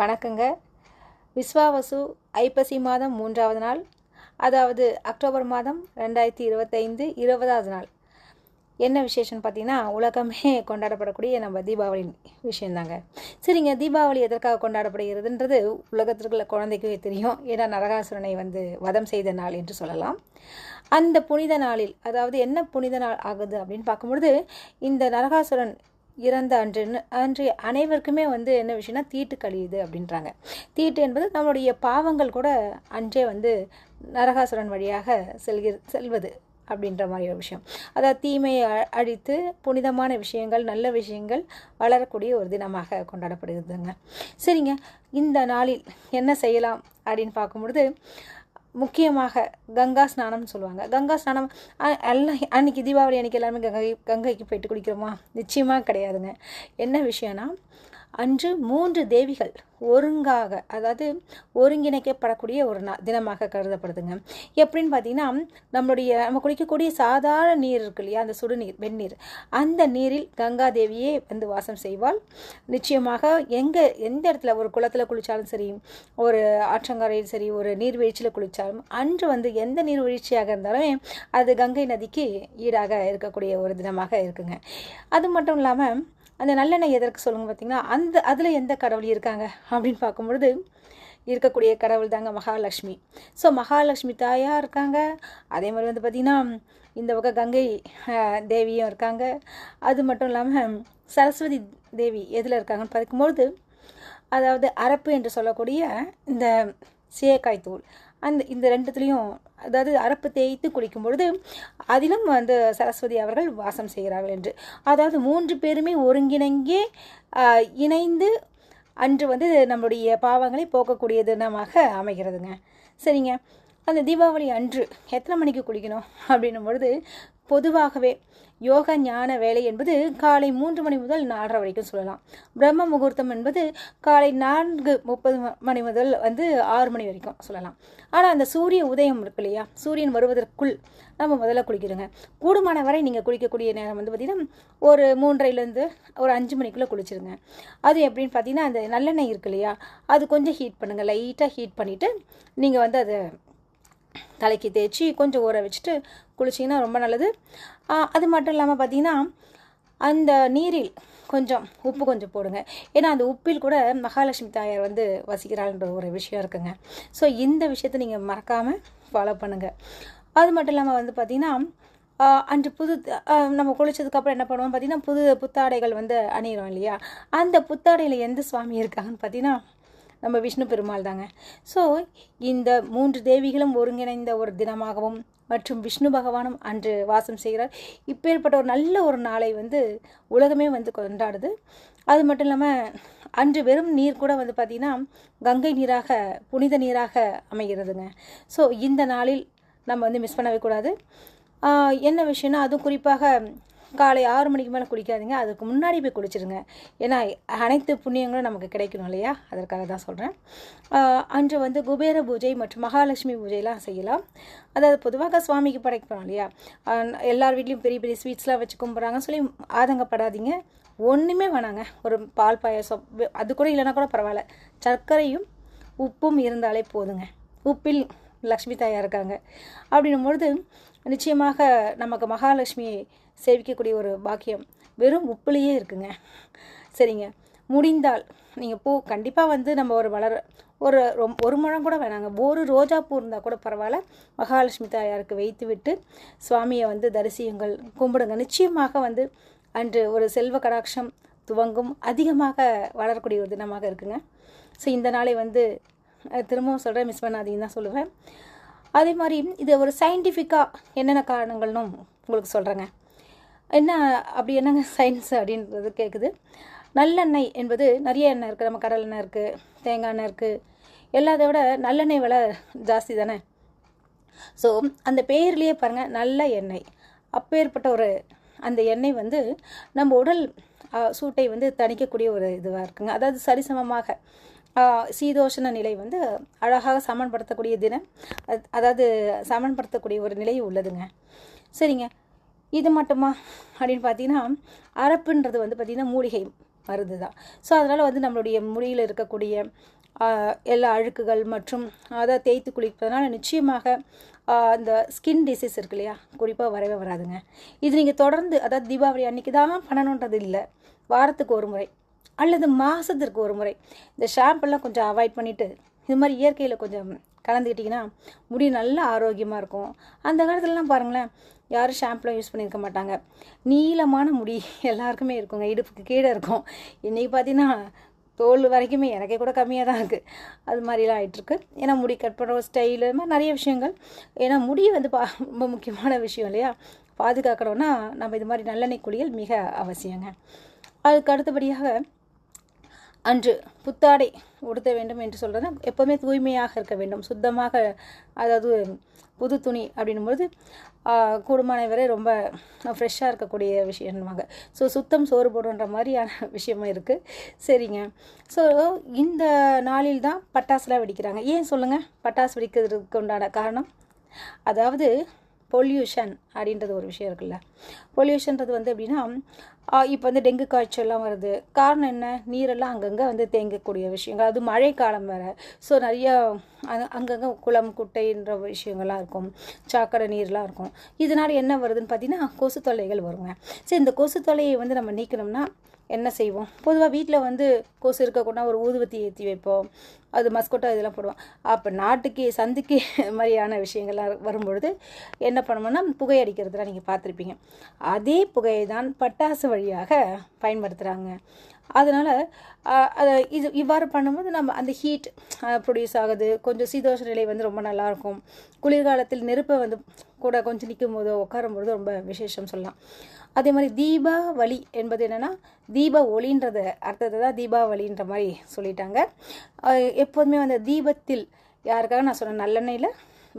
வணக்கங்க. விஸ்வாவசு ஐப்பசி மாதம் மூன்றாவது நாள் அதாவது அக்டோபர் மாதம் ரெண்டாயிரத்தி இருபத்தைந்து இருபதாவது நாள். என்ன விசேஷம்னு பார்த்தீங்கன்னா உலகமே கொண்டாடப்படக்கூடிய நம்ம தீபாவளி விஷயந்தாங்க. சரிங்க தீபாவளி எதற்காக கொண்டாடப்படுகிறதுன்றது உலகத்திற்குள்ள குழந்தைக்கே தெரியும். ஏன்னா நரகாசுரனை வந்து வதம் செய்த நாள் என்று சொல்லலாம். அந்த புனித நாளில் அதாவது என்ன புனித நாள் ஆகுது அப்படின்னு பார்க்கும்பொழுது இந்த நரகாசுரன் இறந்த அன்று அன்று அனைவருக்குமே வந்து என்ன விஷயம்னா தீட்டு கழியுது அப்படின்றாங்க. தீட்டு என்பது நம்மளுடைய பாவங்கள் கூட அன்றே வந்து நரகாசுரன் வழியாக செல்கிற செல்வது அப்படின்ற மாதிரி ஒரு விஷயம். அதாவது தீமையை அ- அழித்து புனிதமான விஷயங்கள் நல்ல விஷயங்கள் வளரக்கூடிய ஒரு தினமாக கொண்டாடப்படுகிறதுங்க. சரிங்க. இந்த நாளில் என்ன செய்யலாம் அப்படின்னு பார்க்கும்பொழுது முக்கியமாக கங்கா ஸ்நானம்னு சொல்லுவாங்க. கங்கா ஸ்நானம் எல்லாம் அன்னைக்கு தீபாவளி அன்னைக்கு எல்லாருமே கங்கை கங்கைக்கு போயிட்டு குளிக்கிறோமா? நிச்சயமாக கிடையாதுங்க. என்ன விஷயம்னா அன்று மூன்று தேவிகள் ஒருங்காக அதாவது ஒருங்கிணைக்கப்படக்கூடிய ஒரு நா தினமாக கருதப்படுதுங்க. எப்படின்னு பார்த்தீங்கன்னா நம்மளுடைய நம்ம குளிக்கக்கூடிய சாதாரண நீர் இருக்கு இல்லையா அந்த சுடுநீர் வெந்நீர். அந்த நீரில் கங்கா தேவியே வந்து வாசம் செய்வாள். நிச்சயமாக எங்கே எந்த இடத்துல ஒரு குளத்தில் குளித்தாலும் சரி ஒரு ஆற்றங்கரையில் சரி ஒரு நீர்வீழ்ச்சியில் குளித்தாலும் அன்று வந்து எந்த நீர்வீழ்ச்சியாக இருந்தாலுமே அது கங்கை நதிக்கு ஈடாக இருக்கக்கூடிய ஒரு தினமாக இருக்குங்க. அது மட்டும் இல்லாமல் அந்த நல்லெண்ணெய் எதற்கு சொல்லுங்க பார்த்தீங்கன்னா அந்த அதில் எந்த கடவுள் இருக்காங்க? அப்படின்னு பார்க்கும்பொழுது இருக்கக்கூடிய கடவுள் தாங்க மகாலட்சுமி. ஸோ மகாலட்சுமி தாயாக இருக்காங்க. அதே மாதிரி வந்து பார்த்திங்கன்னா இந்த பக்கம் கங்கை தேவியும் இருக்காங்க. அது மட்டும் இல்லாமல் சரஸ்வதி தேவி எதில் இருக்காங்கன்னு பார்க்கும்பொழுது அதாவது அரப்பு என்று சொல்லக்கூடிய இந்த சீயக்காய் தூள். அந்த இந்த ரெண்டுத்துலேயும் அதாவது அரப்பு தேய்த்து குளிக்கும் பொழுது அதிலும் வந்து சரஸ்வதி அவர்கள் வாசம் செய்கிறார்கள் என்று. அதாவது மூன்று பேருமே ஒருங்கிணைங்கே இணைந்து அன்று வந்து நம்மளுடைய பாவங்களை போக்கக்கூடிய தினமாக அமைகிறதுங்க. சரிங்க. அந்த தீபாவளி அன்று எத்தனை மணிக்கு குளிக்கணும்? அப்படின்னும் பொழுது பொதுவாகவே யோக ஞான வேலை என்பது காலை மூன்று மணி முதல் நாலரை வரைக்கும் சொல்லலாம். பிரம்ம முகூர்த்தம் என்பது காலை நான்கு முப்பது மணி முதல் வந்து ஆறு மணி வரைக்கும் சொல்லலாம். ஆனால் அந்த சூரிய உதயம் இருக்கு இல்லையா? சூரியன் வருவதற்குள் நம்ம முதல்ல குளிக்கிறோங்க. கூடுமான வரை நீங்கள் குளிக்கக்கூடிய நேரம் வந்து பார்த்திங்கன்னா ஒரு மூன்றரைலேருந்து ஒரு அஞ்சு மணிக்குள்ளே குளிச்சிருங்க. அது எப்படின்னு பார்த்தீங்கன்னா அந்த நல்லெண்ணெய் இருக்கு இல்லையா? அது கொஞ்சம் ஹீட் பண்ணுங்கள் லைட்டாக ஹீட் பண்ணிவிட்டு நீங்கள் வந்து அதை தலைக்கு தேய்ச்சி கொஞ்சம் ஊற வச்சுட்டு குளிச்சிங்கன்னா ரொம்ப நல்லது. அது மட்டும் இல்லாமல் பார்த்தீங்கன்னா அந்த நீரில் கொஞ்சம் உப்பு கொஞ்சம் போடுங்க. ஏன்னா அந்த உப்பில் கூட மகாலட்சுமி தாயார் வந்து வசிக்கிறாள்ன்ற ஒரு விஷயம் இருக்குங்க. ஸோ இந்த விஷயத்தை நீங்கள் மறக்காமல் ஃபாலோ பண்ணுங்கள் அது மட்டும் இல்லாமல் வந்து பார்த்திங்கன்னா அன்று புது நம்ம குளிச்சதுக்கப்புறம் என்ன பண்ணுவோம் பார்த்திங்கன்னா புது புத்தாடைகள் வந்து அணியிறோம் இல்லையா? அந்த புத்தாடையில் எந்த சுவாமி இருக்காங்கன்னு பார்த்தீங்கன்னா நம்ம விஷ்ணு பெருமாள் தாங்க ஸோ இந்த மூன்று தேவிகளும் ஒருங்கிணைந்த ஒரு தினமாகவும் மற்றும் விஷ்ணு பகவானும் அன்று வாசம் செய்கிறார். இப்பேற்பட்ட ஒரு நல்ல ஒரு நாளை வந்து உலகமே வந்து கொண்டாடுது. அது மட்டும் இல்லாமல் அன்று வெறும் நீர் கூட வந்து பார்த்திங்கன்னா கங்கை நீராக புனித நீராக அமைகிறதுங்க. ஸோ இந்த நாளில் நம்ம வந்து மிஸ் பண்ணவே கூடாது. என்ன விஷயம்னா அதுவும் குறிப்பாக காலை ஆறு மணிக்கு மேலே குளிக்காதீங்க. அதுக்கு முன்னாடி போய் குளிச்சிடுங்க ஏன்னா அனைத்து புண்ணியங்களும் நமக்கு கிடைக்கணும் இல்லையா? அதற்காக தான் சொல்கிறேன் அன்று வந்து குபேர பூஜை மற்றும் மகாலட்சுமி பூஜைலாம் செய்யலாம். அதாவது பொதுவாக சுவாமிக்கு படைக்கிறோம் இல்லையா? எல்லார் வீட்லேயும் பெரிய பெரிய ஸ்வீட்ஸ்லாம் வச்சு கும்பிட்றாங்கன்னு சொல்லி ஆதங்கப்படாதீங்க. ஒன்றுமே வேணாங்க. ஒரு பால் பாயாசம் அது கூட இல்லைன்னா கூட பரவாயில்ல. சர்க்கரையும் உப்பும் இருந்தாலே போதுங்க. உப்பில் லக்ஷ்மி தாயா இருக்காங்க. அப்படின்னும் பொழுது நிச்சயமாக நமக்கு மகாலட்சுமியை சேவிக்கக்கூடிய ஒரு பாக்கியம். வெறும் உப்புலேயே இருக்குங்க. சரிங்க. முடிந்தால் நீங்கள் பூ கண்டிப்பாக வந்து நம்ம ஒரு வளர ஒரு ரொம் ஒரு முழம் கூட வேணாங்க. ஒரு ரோஜா பூ இருந்தால் கூட பரவாயில்ல. மகாலட்சுமி தாயாருக்கு வைத்து விட்டு சுவாமியை வந்து தரிசியுங்கள் கும்பிடுங்க. நிச்சயமாக வந்து அன்று ஒரு செல்வ கடாட்சம் துவங்கும் அதிகமாக வளரக்கூடிய ஒரு தினமாக இருக்குங்க. ஸோ இந்த நாளை வந்து திரும்பவும் சொல்கிறேன் மிஸ் பண்ணாதீங்கன்னு தான் சொல்லுவேன். அதே மாதிரி இது ஒரு சயின்டிஃபிக்காக என்னென்ன காரணங்கள்னும் உங்களுக்கு சொல்கிறேங்க என்ன அப்படி என்னங்க சயின்ஸ் அப்படின்றது கேட்குது நல்லெண்ணெய் என்பது நிறைய எண்ணெய் இருக்குது நம்ம கடல் எண்ணெய் இருக்குது தேங்காய் எண்ணெய் இருக்குது எல்லாத்தை விட நல்லெண்ணெய் விலை ஜாஸ்தி தானே? ஸோ அந்த பேர்லேயே பாருங்கள் நல்ல எண்ணெய். அப்பேற்பட்ட ஒரு அந்த எண்ணெய் வந்து நம்ம உடல் சூட்டை வந்து தணிக்கக்கூடிய ஒரு இதுவாக இருக்குங்க. அதாவது சரிசமமாக சீதோஷண நிலை வந்து அழகாக சமன்படுத்தக்கூடிய தினம் அது- அதாவது சமன்படுத்தக்கூடிய ஒரு நிலை உள்ளதுங்க. சரிங்க. இது மட்டுமா? அப்படின்னு பார்த்தீங்கன்னா அரப்புன்றது வந்து பார்த்திங்கன்னா மூலிகை மருந்து தான் ஸோ அதனால் வந்து நம்மளுடைய முடியில் இருக்கக்கூடிய எல்லா அழுக்குகள் மற்றும் அதை தேய்த்து குளிப்பதனால நிச்சயமாக அந்த இந்த ஸ்கின் டிசீஸ் இருக்கு இல்லையா? குறிப்பாக வரவே வராதுங்க. இது நீங்கள் தொடர்ந்து அதாவது தீபாவளி அன்னைக்கு தான் பண்ணணுன்றது இல்லை. வாரத்துக்கு ஒரு முறை அல்லது மாதத்திற்கு ஒரு முறை இந்த ஷாம்பெல்லாம் கொஞ்சம் அவாய்ட் பண்ணிவிட்டு இது மாதிரி இயற்கையில் கொஞ்சம் கலந்துக்கிட்டிங்கன்னா முடி நல்லா ஆரோக்கியமாக இருக்கும். அந்த காலத்துலலாம் பாருங்களேன் யாரும் ஷாம்புலாம் யூஸ் பண்ணியிருக்க மாட்டாங்க. நீளமான முடி எல்லாருக்குமே இருக்குங்க. இடுப்புக்கு கீழே இருக்கும். இன்றைக்கி பார்த்தீங்கன்னா தோல் வரைக்குமே எனக்கே கூட கம்மியாக தான் இருக்குது அது மாதிரிலாம் ஆகிட்டுருக்கு ஏன்னா முடி கட் பண்ணுற ஸ்டைல் இது மாதிரி நிறைய விஷயங்கள். ஏன்னா முடி வந்து பா ரொம்ப முக்கியமான விஷயம் இல்லையா? பாதுகாக்கணும்னா நம்ம இது மாதிரி நல்லெண்ணெய் குளியல் மிக அவசியங்க. அதுக்கு அடுத்தபடியாக அன்று புத்தாடை உடுத்த வேண்டும் என்று சொல்கிறது எப்போவுமே தூய்மையாக இருக்க வேண்டும். சுத்தமாக அதாவது புது துணி அப்படின்னும்போது கூடுமான வரை ரொம்ப ஃப்ரெஷ்ஷாக இருக்கக்கூடிய விஷயம்வாங்க ஸோ சுத்தம் சோறு போடுன்ற மாதிரியான விஷயமும் இருக்குது சரிங்க. ஸோ இந்த நாளில் தான் பட்டாசுலாம் வெடிக்கிறாங்க. ஏன் சொல்லுங்கள் பட்டாசு வெடிக்கிறதுக்கு உண்டான காரணம்? அதாவது பொல்யூஷன் அப்படின்றது ஒரு விஷயம் இருக்குல்ல. பொல்யூஷன்றது வந்து எப்படின்னா இப்போ வந்து டெங்கு காய்ச்சல்லாம் வருது. காரணம் என்ன? நீரெல்லாம் அங்கங்கே வந்து தேங்கக்கூடிய விஷயங்கள். அது மழை காலம் வேறு. ஸோ நிறைய அங்கங்கே குளம் குட்டைன்ற விஷயங்கள்லாம் இருக்கும். சாக்கடை நீர்லாம் இருக்கும். இதனால் என்ன வருதுன்னு பார்த்தீங்கன்னா கொசு தொல்லைகள் வருங்க. சரி இந்த கொசு தொல்லையை வந்து நம்ம நீக்கணும்னா என்ன செய்வோம்? பொதுவாக வீட்டில் வந்து கொசு இருக்கக்கூடாது ஒரு ஊதுவத்தி ஏற்றி வைப்போம். அது மஸ்கோட்டா இதெல்லாம் போடுவோம். அப்போ நாட்டுக்கு சந்துக்கு மாதிரியான விஷயங்கள்லாம் வரும்பொழுது என்ன பண்ணுவோம்னா புகை அடிக்கிறதுலாம் நீங்கள் பார்த்துருப்பீங்க. அதே புகையை தான் பட்டாசு வழியாக பயன்படுத்துகிறாங்க அதனால் அதை இது இவ்வாறு பண்ணும்போது நம்ம அந்த ஹீட் ப்ரொடியூஸ் ஆகுது. கொஞ்சம் சீதோஷ நிலை வந்து ரொம்ப நல்லாயிருக்கும். குளிர்காலத்தில் நெருப்பை வந்து கூட கொஞ்சம் நிற்கும் போதோ உட்காரும் பொழுது ரொம்ப விசேஷம் சொல்லலாம். அதே மாதிரி தீபாவளி என்பது என்னென்னா தீப ஒளின்றத அர்த்தத்தை தான் தீபாவளின்ற மாதிரி சொல்லிட்டாங்க. எப்போதுமே அந்த தீபத்தில் யாருக்காக நான் சொன்னேன் நல்லெண்ணெயில்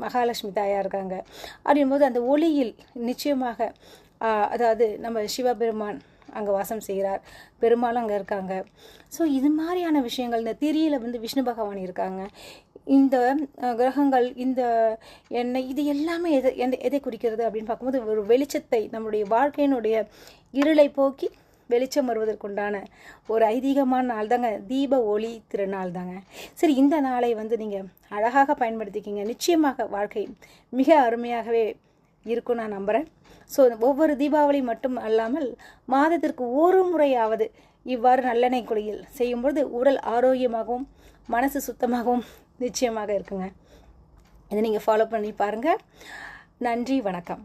மகாலட்சுமி தாயாக இருக்காங்க. அப்படின்போது அந்த ஒளியில் நிச்சயமாக அதாவது நம்ம சிவபெருமான் அங்கே வாசம் செய்கிறார். பெருமாளும் அங்கே இருக்காங்க. ஸோ இது மாதிரியான விஷயங்கள் இந்த திரியில் வந்து விஷ்ணு பகவான் இருக்காங்க. இந்த கிரகங்கள் இந்த எண்ணெய் இது எல்லாமே எதை எந்த எதை குறிக்கிறது அப்படின்னு பார்க்கும்போது ஒரு வெளிச்சத்தை நம்மளுடைய வாழ்க்கையினுடைய இருளை போக்கி வெளிச்சம் வருவதற்குண்டான ஒரு ஐதீகமான நாள் தாங்க தீப ஒளி திருநாள் தாங்க சரி இந்த நாளை வந்து நீங்கள் அழகாக பயன்படுத்திக்கிங்க. நிச்சயமாக வாழ்க்கை மிக அருமையாகவே இருக்கும் நான் நம்புகிறேன் ஸோ ஒவ்வொரு தீபாவளி மட்டும் அல்லாமல் மாதத்திற்கு ஒரு முறையாவது இவ்வாறு நல்லெண்ணெய் குளியல் செய்யும்பொழுது உடல் ஆரோக்கியமாகவும் மனசு சுத்தமாகவும் நிச்சயமாக இருக்குங்க. இதை நீங்கள் ஃபாலோ பண்ணி பாருங்கள் நன்றி வணக்கம்.